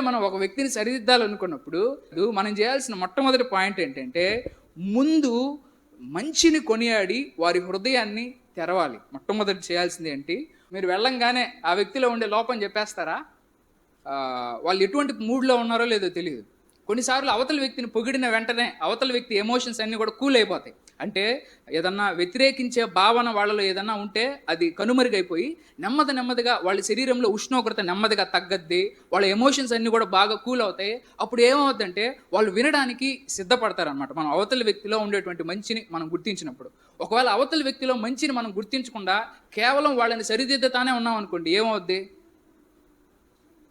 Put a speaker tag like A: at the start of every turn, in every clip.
A: మనం ఒక వ్యక్తిని సరిదిద్దాలనుకున్నప్పుడు మనం చేయాల్సిన మొట్టమొదటి పాయింట్ ఏంటంటే ముందు మంచిని కొనియాడి వారి హృదయాన్ని తెరవాలి. మొట్టమొదటి చేయాల్సింది ఏంటి? మీరు వెళ్ళంగానే ఆ వ్యక్తిలో ఉండే లోపం చెప్పేస్తారా? వాళ్ళు ఎటువంటి మూడ్లో ఉన్నారో లేదో తెలియదు కొన్నిసార్లు అవతల వ్యక్తిని పొగిడిన వెంటనే అవతల వ్యక్తి ఎమోషన్స్ అన్నీ కూడా కూల్ అయిపోతాయి. అంటే ఏదన్నా వ్యతిరేకించే భావన వాళ్ళలో ఏదన్నా ఉంటే అది కనుమరుగైపోయి నెమ్మది నెమ్మదిగా వాళ్ళ శరీరంలో ఉష్ణోగ్రత నెమ్మదిగా తగ్గద్ది వాళ్ళ ఎమోషన్స్ అన్నీ కూడా బాగా కూల్ అవుతాయి. అప్పుడు ఏమవుతుందంటే వాళ్ళు వినడానికి సిద్ధపడతారనమాట మనం అవతల వ్యక్తిలో ఉండేటువంటి మంచిని మనం గుర్తించినప్పుడు. ఒకవేళ అవతల వ్యక్తిలో మంచిని మనం గుర్తించకుండా కేవలం వాళ్ళని సరిదిద్దుతానే ఉన్నాం అనుకోండి ఏమవుద్ది?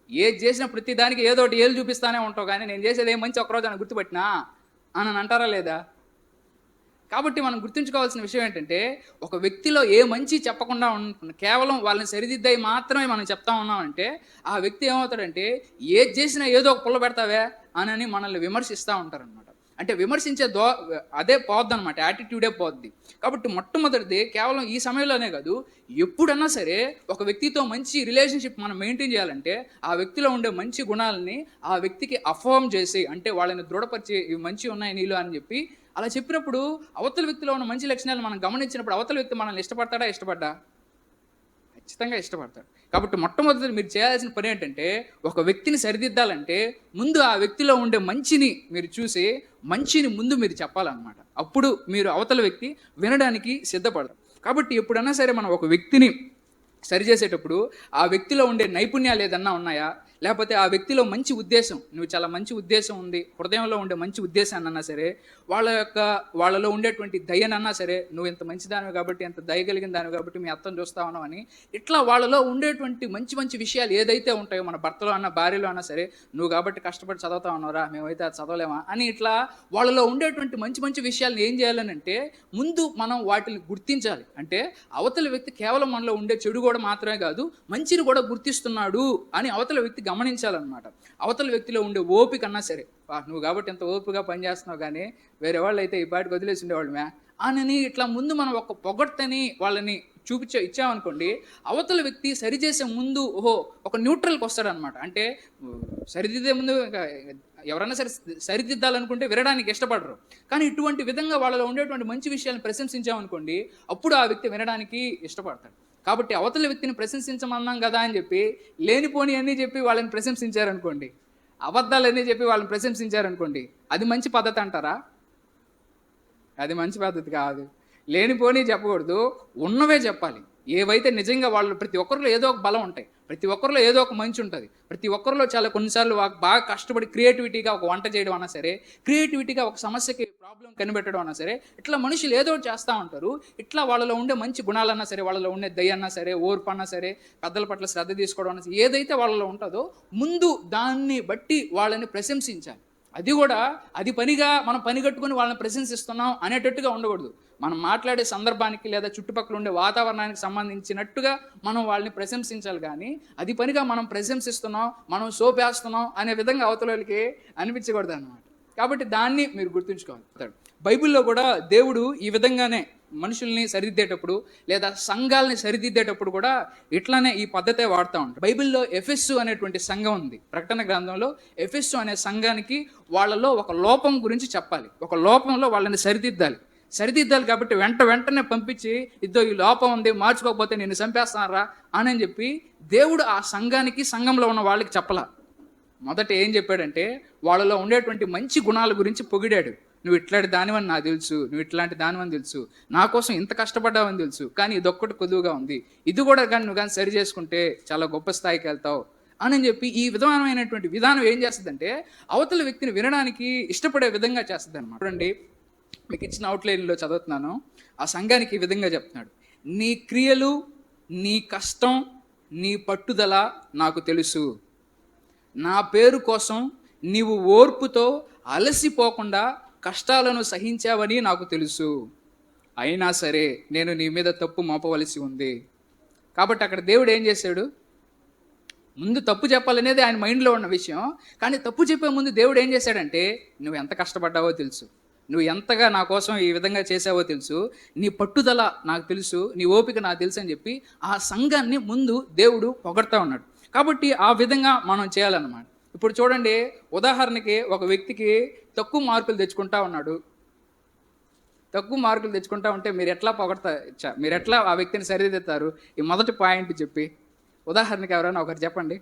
A: ఏది చేసిన ప్రతి దానికి ఏదో ఒకటి ఏళ్ళు చూపిస్తానే ఉంటావు కానీ నేను చేసేది ఏం మంచి ఒకరోజు అని గుర్తుపెట్టినా? అని అంటారా లేదా? కాబట్టి మనం గుర్తుంచుకోవాల్సిన విషయం ఏంటంటే ఒక వ్యక్తిలో ఏ మంచి చెప్పకుండా ఉన్న కేవలం వాళ్ళని సరిదిద్దాయి మాత్రమే మనం చెప్తా ఉన్నామంటే ఆ వ్యక్తి ఏమవుతాడంటే ఏది చేసినా ఏదో ఒక పుల్ల పెడతావే అని మనల్ని విమర్శిస్తూ ఉంటారన్నమాట. అంటే విమర్శించే దో అదే పోద్ది అనమాట యాటిట్యూడే పోద్ది. కాబట్టి మొట్టమొదటిది కేవలం ఈ సమయంలోనే కాదు ఎప్పుడన్నా సరే ఒక వ్యక్తితో మంచి రిలేషన్షిప్ మనం మెయింటైన్ చేయాలంటే ఆ వ్యక్తిలో ఉండే మంచి గుణాలని ఆ వ్యక్తికి అఫామ్ చేసి అంటే వాళ్ళని దృఢపరిచి ఇవి మంచి ఉన్నాయి నీళ్ళు అని చెప్పి అలా చెప్పినప్పుడు అవతల వ్యక్తిలో ఉన్న మంచి లక్షణాలు మనం గమనించినప్పుడు అవతల వ్యక్తి మనల్ని ఇష్టపడతాడా ఇష్టపడ్డా? ఖచ్చితంగా ఇష్టపడతాడు. కాబట్టి మొట్టమొదటి మీరు చేయాల్సిన పని ఏంటంటే ఒక వ్యక్తిని సరిదిద్దాలంటే ముందు ఆ వ్యక్తిలో ఉండే మంచిని మీరు చూసి మంచిని ముందు మీరు చెప్పాలన్నమాట. అప్పుడు మీరు అవతల వ్యక్తి వినడానికి సిద్ధపడతారు కాబట్టి ఎప్పుడన్నా సరే మనం ఒక వ్యక్తిని సరిచేసేటప్పుడు ఆ వ్యక్తిలో ఉండే నైపుణ్యాలు ఏదన్నా ఉన్నాయా? లేకపోతే ఆ వ్యక్తిలో మంచి ఉద్దేశం నువ్వు చాలా మంచి ఉద్దేశం ఉంది హృదయంలో ఉండే మంచి ఉద్దేశాన్ని అన్నా సరే వాళ్ళ యొక్క వాళ్ళలో ఉండేటువంటి దయనన్నా సరే నువ్వు ఇంత మంచిదానివి కాబట్టి ఎంత దయ కలిగిన దానివి కాబట్టి మీ అర్థం చూస్తా ఉన్నావు అని ఇట్లా వాళ్ళలో ఉండేటువంటి మంచి మంచి విషయాలు ఏదైతే ఉంటాయో మన భర్తలో అన్న భార్యలో అన్నా సరే నువ్వు కాబట్టి కష్టపడి చదువుతా ఉన్నారా మేమైతే అది చదవలేమా అని ఇట్లా వాళ్ళలో ఉండేటువంటి మంచి మంచి విషయాలను ఏం చేయాలని అంటే ముందు మనం వాటిని గుర్తించాలి. అంటే అవతల వ్యక్తి కేవలం మనలో ఉండే చెడు కూడా మాత్రమే కాదు మంచిని కూడా గుర్తిస్తున్నాడు అని అవతల వ్యక్తి గమనించాలన్నమాట. అవతల వ్యక్తిలో ఉండే ఓపిక అన్నా సరే "వా, నువ్వు కాబట్టి ఎంత ఓపికగా పనిచేస్తున్నావు కానీ వేరే వాళ్ళు అయితే ఈ పాటికి వదిలేసి ఉండేవాళ్ళమే అని ఇట్లా ముందు మనం ఒక పొగడ్తని వాళ్ళని చూపించే ఇచ్చామనుకోండి అవతల వ్యక్తి సరిచేసే ముందు ఓహో ఒక న్యూట్రల్కి వస్తాడనమాట అంటే సరిదిద్దే ముందు ఎవరైనా సరే సరిదిద్దాలనుకుంటే వినడానికి ఇష్టపడరు. కానీ ఇటువంటి విధంగా వాళ్ళలో ఉండేటువంటి మంచి విషయాలను ప్రశంసించామనుకోండి అప్పుడు ఆ వ్యక్తి వినడానికి ఇష్టపడతాడు. కాబట్టి అవతల వ్యక్తిని ప్రశంసించమన్నాం కదా అని చెప్పి లేనిపోని అన్నీ చెప్పి వాళ్ళని ప్రశంసించారనుకోండి. అబద్ధాలని చెప్పి వాళ్ళని ప్రశంసించారనుకోండి. అది మంచి పద్ధతి అంటారా? అది మంచి పద్ధతి కాదు. లేనిపోని చెప్పకూడదు. ఉన్నవే చెప్పాలి. ఏవైతే నిజంగా వాళ్ళు ప్రతి ఒక్కరిలో ఏదో ఒక బలం ఉంటాయి ప్రతి ఒక్కరిలో ఏదో ఒక మంచి ఉంటుంది ప్రతి ఒక్కరిలో చాలా కొన్నిసార్లు బాగా కష్టపడి క్రియేటివిటీగా ఒక వంట చేయడం అన్నా సరే క్రియేటివిటీగా ఒక సమస్యకి ప్రాబ్లం కనిపెట్టడం అన్నా సరే ఇట్లా మనుషులు ఏదో ఒకటి చేస్తూ ఉంటారు ఇట్లా వాళ్ళలో ఉండే మంచి గుణాలన్నా సరే వాళ్ళలో ఉండే దయన్నా సరే ఓర్పు అన్నా సరే పెద్దల పట్ల శ్రద్ధ తీసుకోవడం అన్నా సరే ఏదైతే వాళ్ళలో ఉంటుందో ముందు దాన్ని బట్టి వాళ్ళని ప్రశంసించాలి. అది కూడా అది పనిగా మనం పని కట్టుకొని వాళ్ళని ప్రశంసిస్తున్నాం అనేటట్టుగా ఉండకూడదు. మనం మాట్లాడే సందర్భానికి లేదా చుట్టుపక్కల ఉండే వాతావరణానికి సంబంధించినట్టుగా మనం వాళ్ళని ప్రశంసించాలి కానీ అది పనిగా మనం ప్రశంసిస్తున్నాం మనం సోపేస్తున్నాం అనే విధంగా అవతల వాళ్ళకి అనిపించకూడదు అనమాట కాబట్టి దాన్ని మీరు గుర్తుంచుకోవాలి. బైబిల్లో కూడా దేవుడు ఈ విధంగానే మనుషుల్ని సరిదిద్దేటప్పుడు లేదా సంఘాలని సరిదిద్దేటప్పుడు కూడా ఇట్లానే ఈ పద్ధతే వాడుతూ ఉంటారు. బైబిల్లో ఎఫెస్సు అనేటువంటి సంఘం ఉంది. ప్రకటన గ్రంథంలో ఎఫెస్సు అనే సంఘానికి వాళ్ళలో ఒక లోపం గురించి చెప్పాలి. ఒక లోపంలో వాళ్ళని సరిదిద్దాలి. సరిదిద్దాలి కాబట్టి వెంట వెంటనే పంపించి ఇద్దో ఈ లోపం ఉంది మార్చుకోకపోతే నేను చంపేస్తానరా అని చెప్పి దేవుడు ఆ సంఘానికి సంఘంలో ఉన్న వాళ్ళకి చెప్పలా. మొదట ఏం చెప్పాడంటే వాళ్ళలో ఉండేటువంటి మంచి గుణాల గురించి పొగిడాడు. నువ్వు ఇట్లాంటి దానివని నాకు తెలుసు నువ్వు ఇట్లాంటి దానివని తెలుసు నా కోసం ఇంత కష్టపడ్డావని తెలుసు కానీ ఇదొక్కటి కొద్దుగా ఉంది. ఇది కూడా కానీ నువ్వు కానీ సరి చేసుకుంటే చాలా గొప్ప స్థాయికి వెళ్తావు అని చెప్పి ఈ విధమైనటువంటి విధానం ఏం చేస్తుందంటే అవతల వ్యక్తిని వినడానికి ఇష్టపడే విధంగా చేస్తుంది అనమాట చూడండి మీకు ఇచ్చిన అవుట్లైన్లో చదువుతున్నాను. ఆ సంఘానికి ఈ విధంగా చెప్తున్నాడు. నీ క్రియలు నీ కష్టం నీ పట్టుదల నాకు తెలుసు. నా పేరు కోసం నీవు ఓర్పుతో అలసిపోకుండా కష్టాలను సహించావని నాకు తెలుసు. అయినా సరే నేను నీ మీద తప్పు మోపవలసి ఉంది. కాబట్టి అక్కడ దేవుడు ఏం చేశాడు? ముందు తప్పు చెప్పాలనేది ఆయన మైండ్లో ఉన్న విషయం. కానీ తప్పు చెప్పే ముందు దేవుడు ఏం చేశాడంటే నువ్వు ఎంత కష్టపడ్డావో తెలుసు. నువ్వు ఎంతగా నా కోసం ఈ విధంగా చేసావో తెలుసు. నీ పట్టుదల నాకు తెలుసు. నీ ఓపిక నాకు తెలుసు అని చెప్పి ఆ సంఘాన్ని ముందు దేవుడు పొగడతా ఉన్నాడు. కాబట్టి ఆ విధంగా మనం చేయాలన్నమాట. ఇప్పుడు చూడండి ఉదాహరణకి ఒక వ్యక్తికి తక్కువ మార్కులు తెచ్చుకుంటా ఉన్నాడు. తక్కువ మార్కులు తెచ్చుకుంటా ఉంటే మీరు ఎట్లా పొగడతా మీరు ఎట్లా ఆ వ్యక్తిని సరిదిద్దుతారు? ఈ మొదటి పాయింట్ చెప్పి. ఉదాహరణకి ఎవరైనా ఒకరు చెప్పండి.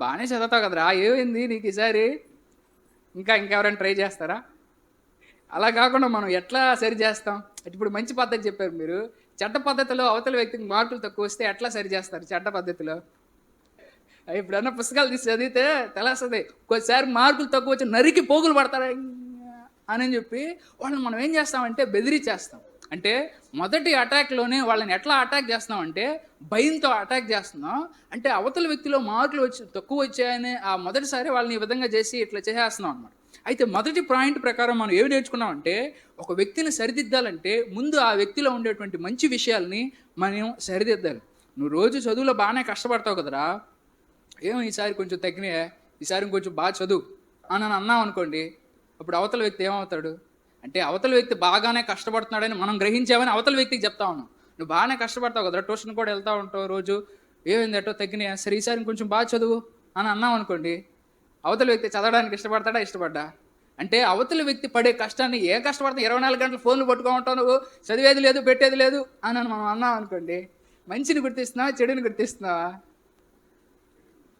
A: బాగానే చదువుతావు కదరా. ఏమైంది నీకు ఈసారి? ఇంకా ఇంకెవరైనా ట్రై చేస్తారా? అలా కాకుండా మనం ఎట్లా సరి చేస్తాం? ఇప్పుడు మంచి పద్ధతి చెప్పారు మీరు. చెడ్డ పద్ధతిలో అవతల వ్యక్తికి మార్కులు తక్కువ వస్తే ఎట్లా సరి చేస్తారు చెడ్డ పద్ధతిలో? ఇప్పుడన్నా పుస్తకాలు తీసి చదివితే తెలుస్తుంది. ఒకసారి మార్కులు తక్కువ వచ్చి నరికి పోగులు పడతారా అని చెప్పి వాళ్ళని మనం ఏం చేస్తామంటే బెదిరించేస్తాం అంటే మొదటి అటాక్లోనే వాళ్ళని ఎట్లా అటాక్ చేస్తున్నాం భయంతో అటాక్ చేస్తున్నాం. అంటే అవతల వ్యక్తిలో మార్కులు వచ్చి తక్కువ వచ్చాయని ఆ మొదటిసారి వాళ్ళని ఈ విధంగా చేసి ఇట్లా చేసేస్తున్నాం అనమాట అయితే మొదటి పాయింట్ ప్రకారం మనం ఏమి నేర్చుకున్నామంటే ఒక వ్యక్తిని సరిదిద్దాలంటే ముందు ఆ వ్యక్తిలో ఉండేటువంటి మంచి విషయాల్ని మనం సరిదిద్దాలి. నువ్వు రోజు చదువులో బాగానే కష్టపడతావు కదరా. ఏమో ఈసారి కొంచెం తగ్గినాయే ఈసారి ఇంకొంచెం బాగా చదువు అని అన్నాం అనుకోండి అప్పుడు అవతల వ్యక్తి ఏమవుతాడు? అంటే అవతల వ్యక్తి బాగానే కష్టపడుతున్నాడని మనం గ్రహించామని అవతల వ్యక్తికి చెప్తా ఉన్నాం. నువ్వు బాగానే కష్టపడతావు కదా ట్యూషన్ కూడా వెళ్తా ఉంటావు రోజు. ఏమైందటో తగ్గినాయా? సరే ఈసారి కొంచెం బాగా చదువు అని అన్నాం అనుకోండి అవతల వ్యక్తి చదవడానికి ఇష్టపడతాడా ఇష్టపడ్డా? అంటే అవతల వ్యక్తి పడే కష్టాన్ని ఏ కష్టపడతా ఇరవై నాలుగు గంటలు ఫోన్లు పట్టుకోమంటావు నువ్వు చదివేది లేదు పెట్టేది లేదు అని మనం అన్నాం అనుకోండి మంచిని గుర్తిస్తున్నావా చెడుని గుర్తిస్తున్నావా?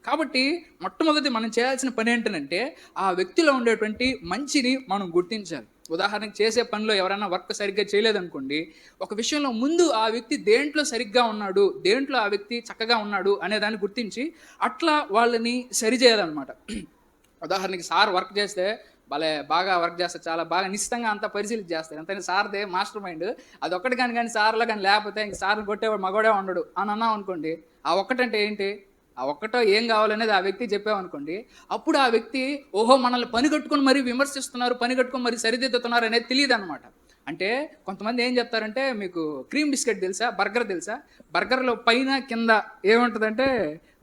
A: కాబట్టి మొట్టమొదటి మనం చేయాల్సిన పని ఏంటంటే ఆ వ్యక్తిలో ఉండేటువంటి మంచిని మనం గుర్తించాలి. ఉదాహరణకు చేసే పనిలో ఎవరైనా వర్క్ సరిగ్గా చేయలేదనుకోండి ఒక విషయంలో ముందు ఆ వ్యక్తి దేంట్లో సరిగ్గా ఉన్నాడు దేంట్లో ఆ వ్యక్తి చక్కగా ఉన్నాడు అనే దాన్ని గుర్తించి అట్లా వాళ్ళని సరిచేయాలన్నమాట ఉదాహరణకి సార్ వర్క్ చేస్తే భలే బాగా వర్క్ చేస్తారు చాలా బాగా నిశ్చితంగా అంతా పరిశీలించి చేస్తారు. అంతని సార్దే మాస్టర్ మైండ్. అది ఒక్కటి కానీ కానీ సార్లో కానీ లేకపోతే ఇంక సార్ని కొట్టేవాడు మగోడే ఉండడు. అని అన్నాం అనుకోండి ఆ ఒక్కటంటే ఏంటి? ఒక్కటో ఏం కావాలనేది ఆ వ్యక్తి చెప్పామనుకోండి అప్పుడు ఆ వ్యక్తి ఓహో మనల్ని పని కట్టుకొని మరీ విమర్శిస్తున్నారు పని కట్టుకొని మరీ సరిదిద్దుతున్నారు అనేది తెలియదు అనమాట అంటే కొంతమంది ఏం చెప్తారంటే మీకు క్రీమ్ బిస్కెట్ తెలుసా బర్గర్ తెలుసా? బర్గర్లో పైన కింద ఏముంటుందంటే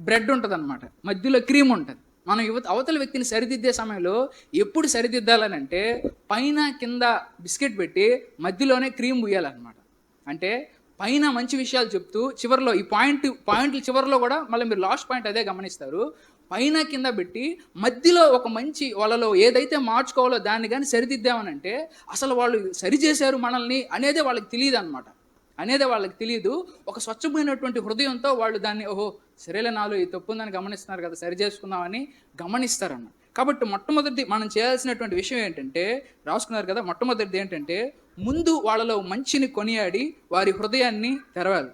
A: బ్రెడ్ ఉంటుంది అనమాట మధ్యలో క్రీమ్ ఉంటుంది. మనం యువత అవతల వ్యక్తిని సరిదిద్దే సమయంలో ఎప్పుడు సరిదిద్దాలని అంటే పైన కింద బిస్కెట్ పెట్టి మధ్యలోనే క్రీమ్ పూయాలన్నమాట అంటే పైన మంచి విషయాలు చెప్తూ చివరిలో ఈ పాయింట్ పాయింట్లు చివరిలో కూడా మళ్ళీ మీరు లాస్ట్ పాయింట్ అదే గమనిస్తారు. పైన కింద పెట్టి మధ్యలో ఒక మంచి వాళ్ళలో ఏదైతే మార్చుకోవాలో దాన్ని కానీ సరిదిద్దామనంటే అసలు వాళ్ళు సరిచేశారు మనల్ని అనేదే వాళ్ళకి తెలియదు అనమాట అనేదే వాళ్ళకి తెలియదు ఒక స్వచ్ఛమైనటువంటి హృదయంతో వాళ్ళు దాన్ని ఓహో సరేలే నాలో ఈ తప్పు ఉందని గమనిస్తున్నారు కదా సరి చేసుకుందామని గమనిస్తారన్నమాట. కాబట్టి మొట్టమొదటి మనం చేయాల్సినటువంటి విషయం ఏంటంటే రాసుకున్నారు కదా మొట్టమొదటిది ఏంటంటే ముందు వాళ్ళలో మంచిని కొనియాడి వారి హృదయాన్ని తెరవాలి.